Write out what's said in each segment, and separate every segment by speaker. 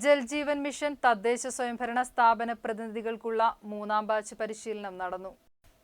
Speaker 1: Jal Jeevan mission തദ്ദേശ സ്വയംഭരണ സ്ഥാപന പ്രതിനിധികൾക്കുള്ള മൂന്നാം ബാച്ച് പരിശീലനം നടന്നു.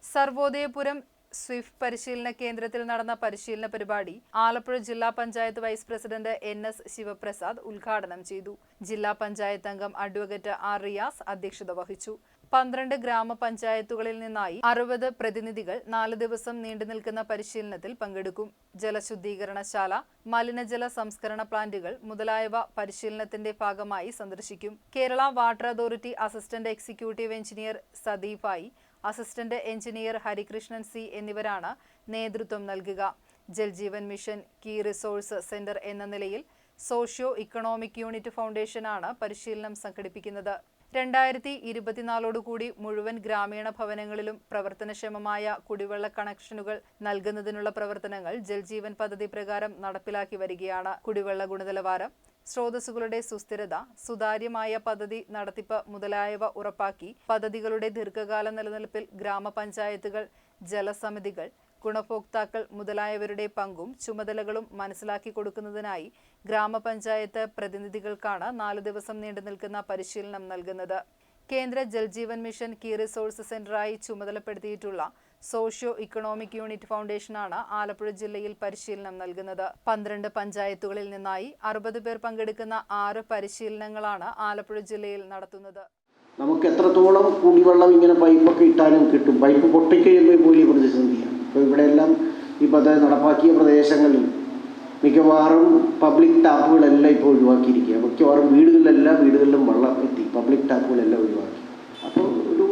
Speaker 1: സർവോദയപുരം സ്വിഫ്റ്റ് പരിശീലന കേന്ദ്രത്തിൽ നടന്ന പരിശീലന പരിപാടി ആലപ്പുഴ ജില്ലാ panchayat vice president N S Sivaprasad ഉദ്ഘാടനം ചെയ്തു. ജില്ലാ പഞ്ചായത്ത് അംഗം അഡ്വക്കേറ്റ് ആർ റിയാസ് അധ്യക്ഷത വഹിച്ചു. പന്ത്രണ്ട് ഗ്രാമപഞ്ചായത്തുകളിൽ നിന്നായി അറുപത് പ്രതിനിധികൾ നാല് ദിവസം നീണ്ടു നിൽക്കുന്ന പരിശീലനത്തിൽ പങ്കെടുക്കും. ജലശുദ്ധീകരണശാല മലിനജല സംസ്കരണ പ്ലാന്റുകൾ മുതലായവ പരിശീലനത്തിന്റെ ഭാഗമായി സന്ദർശിക്കും. Kerala water authority assistant executive engineer സദീഫായി assistant engineer Harikrishnan C എന്നിവരാണ് നേതൃത്വം നൽകുക. Jal Jeevan mission key resource centre എന്ന നിലയിൽ സോഷ്യോ ഇക്കണോമിക് യൂണിറ്റ് ഫൗണ്ടേഷനാണ് പരിശീലനം സംഘടിപ്പിക്കുന്നത്. രണ്ടായിരത്തി ഇരുപത്തിനാലോടുകൂടി മുഴുവൻ ഗ്രാമീണ ഭവനങ്ങളിലും പ്രവർത്തനക്ഷമമായ കുടിവെള്ള കണക്ഷനുകൾ നൽകുന്നതിനുള്ള പ്രവർത്തനങ്ങൾ ജൽജീവൻ പദ്ധതി പ്രകാരം നടപ്പിലാക്കി വരികയാണ്. കുടിവെള്ള ഗുണനിലവാരം സ്രോതസ്സുകളുടെ സുസ്ഥിരത സുതാര്യമായ പദ്ധതി നടത്തിപ്പ് മുതലായവ ഉറപ്പാക്കി പദ്ധതികളുടെ ദീർഘകാല നിലനിൽപ്പിൽ ഗ്രാമപഞ്ചായത്തുകൾ ജലസമിതികൾ ഗുണഭോക്താക്കൾ മുതലായവരുടെ പങ്കും ചുമതലകളും മനസ്സിലാക്കി കൊടുക്കുന്നതിനായി ഗ്രാമപഞ്ചായത്ത് പ്രതിനിധികൾക്കാണ് നാല് ദിവസം നീണ്ടു നിൽക്കുന്ന പരിശീലനം നൽകുന്നത്. കേന്ദ്ര ജൽജീവൻ മിഷൻ കീ റിസോഴ്സ് സെന്ററായി ചുമതലപ്പെടുത്തിയിട്ടുള്ള സോഷ്യോ ഇക്കണോമിക് യൂണിറ്റ് ഫൗണ്ടേഷനാണ് ആലപ്പുഴ ജില്ലയിൽ പരിശീലനം നൽകുന്നത്. പന്ത്രണ്ട് പഞ്ചായത്തുകളിൽ നിന്നായി അറുപത് പേർ പങ്കെടുക്കുന്ന ആറ് പരിശീലനങ്ങളാണ് ആലപ്പുഴ ജില്ലയിൽ നടത്തുന്നത്.
Speaker 2: നമുക്ക് എത്രത്തോളം കുടിവെള്ളം ഇങ്ങനെ പൈപ്പൊക്കെ ഇട്ടാലും കിട്ടും? പൈപ്പ് പൊട്ടിക്കഴിയുമ്പോൾ വലിയ പ്രതിസന്ധിയാണ് ഇപ്പോൾ ഇവിടെയെല്ലാം ഈ പദ്ധതി നടപ്പാക്കിയ പ്രദേശങ്ങളിൽ മിക്കവാറും പബ്ലിക് ടാപ്പുകളെല്ലാം ഇപ്പോൾ ഒഴിവാക്കിയിരിക്കുക മിക്കവാറും വീടുകളിലെല്ലാം വീടുകളിലും വെള്ളം എത്തി. പബ്ലിക് ടാപ്പുകളെല്ലാം ഒഴിവാക്കി. അപ്പോൾ ഒരു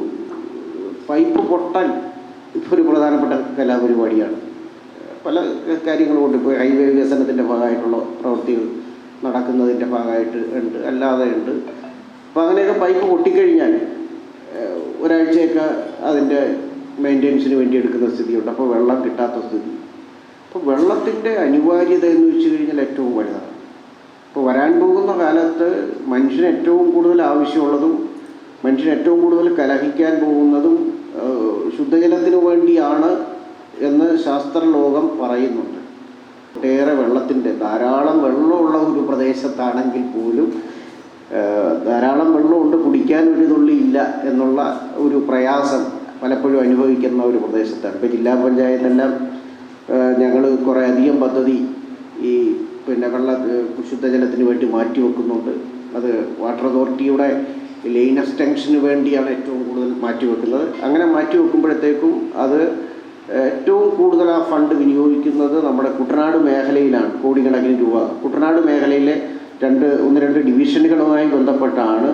Speaker 2: പൈപ്പ് പൊട്ടൽ ഇപ്പോൾ ഒരു പ്രധാനപ്പെട്ട കലാപരിപാടിയാണ്. പല കാര്യങ്ങളും കൊണ്ട് ഇപ്പോൾ ഹൈവേ വികസനത്തിന്റെ ഭാഗമായിട്ടുള്ള പ്രവൃത്തികൾ നടക്കുന്നതിന്റെ ഭാഗമായിട്ട് ഉണ്ട്. അല്ലാതെ ഉണ്ട്. അപ്പോൾ അങ്ങനെയൊക്കെ പൈപ്പ് പൊട്ടിക്കഴിഞ്ഞാൽ ഒരാഴ്ചയൊക്കെ അതിന്റെ മെയിന്റെനൻസിന് വേണ്ടി എടുക്കുന്ന സ്ഥിതിയുണ്ട്. അപ്പോൾ വെള്ളം കിട്ടാത്ത സ്ഥിതി. അപ്പോൾ വെള്ളത്തിന്റെ അനിവാര്യത എന്ന് വെച്ച് കഴിഞ്ഞാൽ ഏറ്റവും വലുതാണ്. അപ്പോൾ വരാൻ പോകുന്ന കാലത്ത് മനുഷ്യന് ഏറ്റവും കൂടുതൽ ആവശ്യമുള്ളതും മനുഷ്യൻ ഏറ്റവും കൂടുതൽ കലഹിക്കാൻ പോകുന്നതും ശുദ്ധജലത്തിനു ശുദ്ധജലത്തിന് വേണ്ടിയാണ് എന്ന് ശാസ്ത്രലോകം പറയുന്നുണ്ട്. ഒട്ടേറെ വെള്ളത്തിന്റെ ധാരാളം വെള്ളമുള്ള ഒരു പ്രദേശത്താണെങ്കിൽ പോലും ധാരാളം വെള്ളമുണ്ട് കുടിക്കാൻ ഒരു തുള്ളി ഇല്ല എന്നുള്ള ഒരു പ്രയാസം പലപ്പോഴും അനുഭവിക്കുന്ന ഒരു പ്രദേശത്താണ്. ഇപ്പോൾ ജില്ലാ പഞ്ചായത്തെല്ലാം ഞങ്ങൾ കുറേ അധികം പദ്ധതി ഈ പിന്നെ വെള്ള ശുദ്ധജലത്തിന് വേണ്ടി മാറ്റി വെക്കുന്നുണ്ട്. അത് വാട്ടർ അതോറിറ്റിയുടെ ലൈൻ എക്സ്റ്റൻഷന് വേണ്ടിയാണ് ഏറ്റവും കൂടുതൽ മാറ്റി വെക്കുന്നത്. അങ്ങനെ മാറ്റി വെക്കുമ്പോഴത്തേക്കും അത് ഏറ്റവും കൂടുതൽ ആ ഫണ്ട് വിനിയോഗിക്കുന്നത് നമ്മുടെ കുട്ടനാട് മേഖലയിലാണ് കോടിക്കണക്കിന് രൂപ. കുട്ടനാട് മേഖലയിലെ രണ്ട് ഒന്ന് രണ്ട് ഡിവിഷനുകളുമായി ബന്ധപ്പെട്ടാണ്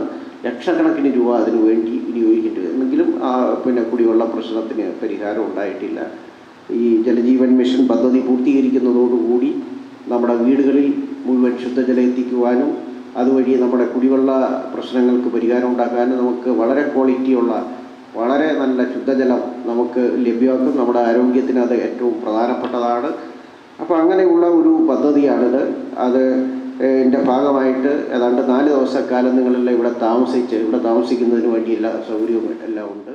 Speaker 2: ലക്ഷക്കണക്കിന് രൂപ അതിനു വേണ്ടി വിനിയോഗിക്കേണ്ടി ആ പിന്നെ കുടിവെള്ള പ്രശ്നത്തിന് പരിഹാരം ഉണ്ടായിട്ടില്ല. ഈ ജലജീവൻ മിഷൻ പദ്ധതി പൂർത്തീകരിക്കുന്നതോടുകൂടി നമ്മുടെ വീടുകളിൽ മുഴുവൻ ശുദ്ധജലം എത്തിക്കുവാനും അതുവഴി നമ്മുടെ കുടിവെള്ള പ്രശ്നങ്ങൾക്ക് പരിഹാരം ഉണ്ടാക്കാനും നമുക്ക് വളരെ ക്വാളിറ്റിയുള്ള വളരെ നല്ല ശുദ്ധജലം നമുക്ക് ലഭ്യമാക്കും. നമ്മുടെ ആരോഗ്യത്തിന് അത് ഏറ്റവും പ്രധാനപ്പെട്ടതാണ്. അപ്പോൾ അങ്ങനെയുള്ള ഒരു പദ്ധതിയാണിത്. അത് എന്റെ ഭാഗമായിട്ട് ഏതാണ്ട് നാല് ദിവസക്കാലം നിങ്ങളെല്ലാം ഇവിടെ താമസിച്ച് ഇവിടെ താമസിക്കുന്നതിന് വേണ്ടി എല്ലാ സൗകര്യവും എല്ലാം ഉണ്ട്.